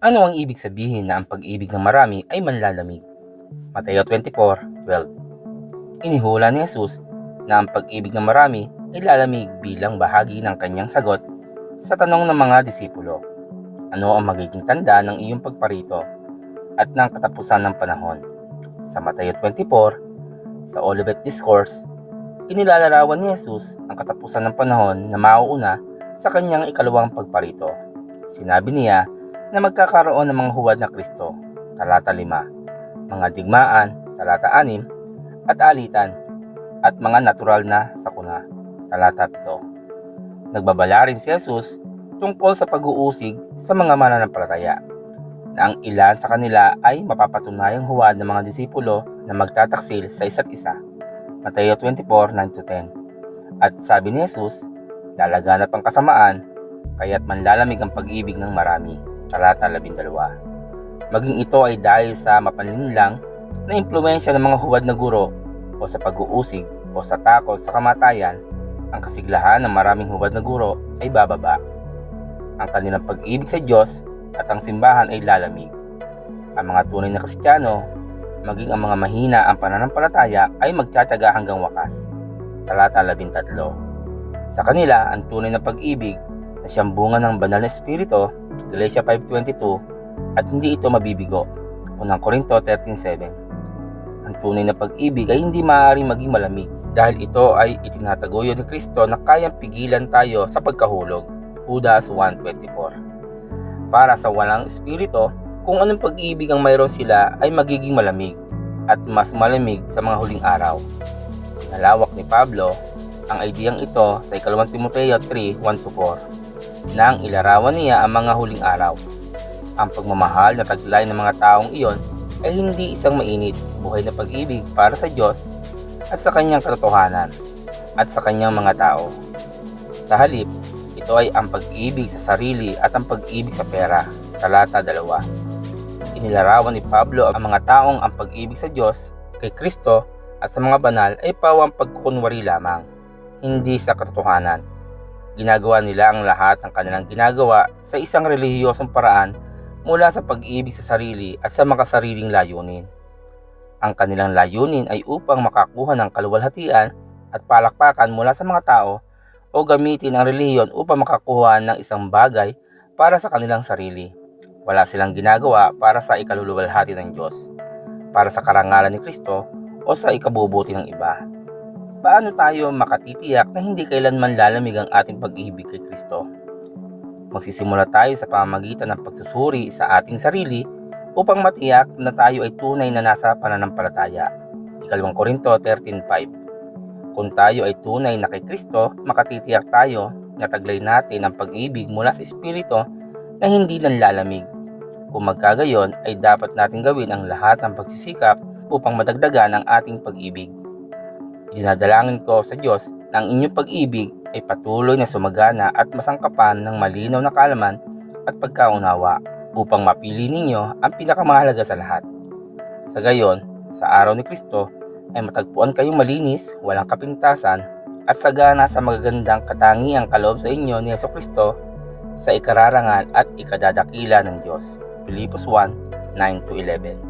Ano ang ibig sabihin na ang pag-ibig ng marami ay manlalamig? Mateo 24:12 Inihula ni Jesus na ang pag-ibig ng marami ay lalamig bilang bahagi ng kanyang sagot sa tanong ng mga disipulo. Ano ang magiging tanda ng iyong pagparito at ng katapusan ng panahon? Sa Mateo 24, sa Olivet Discourse, inilalarawan ni Jesus ang katapusan ng panahon na mauuna sa kanyang ikalawang pagparito. Sinabi niya na magkakaroon ng mga huwad na Kristo, talata 5, mga digmaan, talata 6, at alitan, at mga natural na sakuna, talata 7. Nagbabala rin si Jesus tungkol sa pag-uusig sa mga mananampalataya, na ang ilan sa kanila ay mapapatunayang huwad ng mga disipulo na magtataksil sa isa't isa. Mateo 24:9-10 At sabi ni Jesus, lalaganap ang kasamaan, kaya't manlalamig ang pag-ibig ng marami talata 12. Maging ito ay dahil sa mapanlinlang na impluensya ng mga huwad na guro o sa pag-uusig o sa takot sa kamatayan, ang kasiglahan ng maraming huwad na guro ay bababa. Ang kanilang pag-ibig sa Diyos at ang simbahan ay lalamig. Ang mga tunay na Kristiyano, maging ang mga mahina ang pananampalataya ay magtsatsaga hanggang wakas. Talata 13. Sa kanila, ang tunay na pag-ibig na siyang bunga ng banal na espiritu Galatia 5.22 at hindi ito mabibigo. Unang Korinto 13.7 Ang tunay na pag-ibig ay hindi maaaring maging malamig dahil ito ay itinatagoyo ni Kristo na kayang pigilan tayo sa pagkahulog. Judas 1.24 Para sa walang espiritu, kung anong pag-ibig ang mayroon sila ay magiging malamig at mas malamig sa mga huling araw. Nalawak ni Pablo ang ideyang ito sa 2 Timoteo 3.1-4 nang ilarawan niya ang mga huling araw. Ang pagmamahal na taglay ng mga taong iyon ay hindi isang mainit, buhay na pag-ibig para sa Diyos at sa kanyang katotohanan at sa kanyang mga tao. Sa halip, ito ay ang pag-ibig sa sarili at ang pag-ibig sa pera. Talata 2. Inilarawan ni Pablo ang mga taong ang pag-ibig sa Diyos, kay Kristo at sa mga banal ay pawang pagkukunwari lamang, hindi sa katotohanan. Ginagawa nila ang lahat ng kanilang ginagawa sa isang relihiyosong paraan mula sa pag-ibig sa sarili at sa makasariling layunin. Ang kanilang layunin ay upang makakuha ng kaluwalhatian at palakpakan mula sa mga tao o gamitin ang relihiyon upang makakuha ng isang bagay para sa kanilang sarili. Wala silang ginagawa para sa ikaluluwalhati ng Diyos, para sa karangalan ni Kristo o sa ikabubuti ng iba. Paano tayo makatitiyak na hindi kailanman lalamig ang ating pag-ibig kay Kristo? Magsisimula tayo sa pamamagitan ng pagsusuri sa ating sarili upang matiyak na tayo ay tunay na nasa pananampalataya. Ikalawang Korinto 13.5 Kung tayo ay tunay na kay Kristo, makatitiyak tayo na taglay natin ang pag-ibig mula sa Espiritu na hindi nanlalamig. Kung magkagayon ay dapat natin gawin ang lahat ng pagsisikap upang madagdagan ang ating pag-ibig. Dinadalangin ko sa Diyos na ang inyong pag-ibig ay patuloy na sumagana at masangkapan ng malinaw na kalaman at pagkaunawa upang mapili ninyo ang pinakamahalaga sa lahat. Sa gayon, sa araw ni Kristo ay matagpuan kayong malinis, walang kapintasan, at sagana sa magagandang katangiang kaloob sa inyo ni Yeso Kristo sa ikararangal at ikadadakila ng Diyos. Filipos 1, 9-11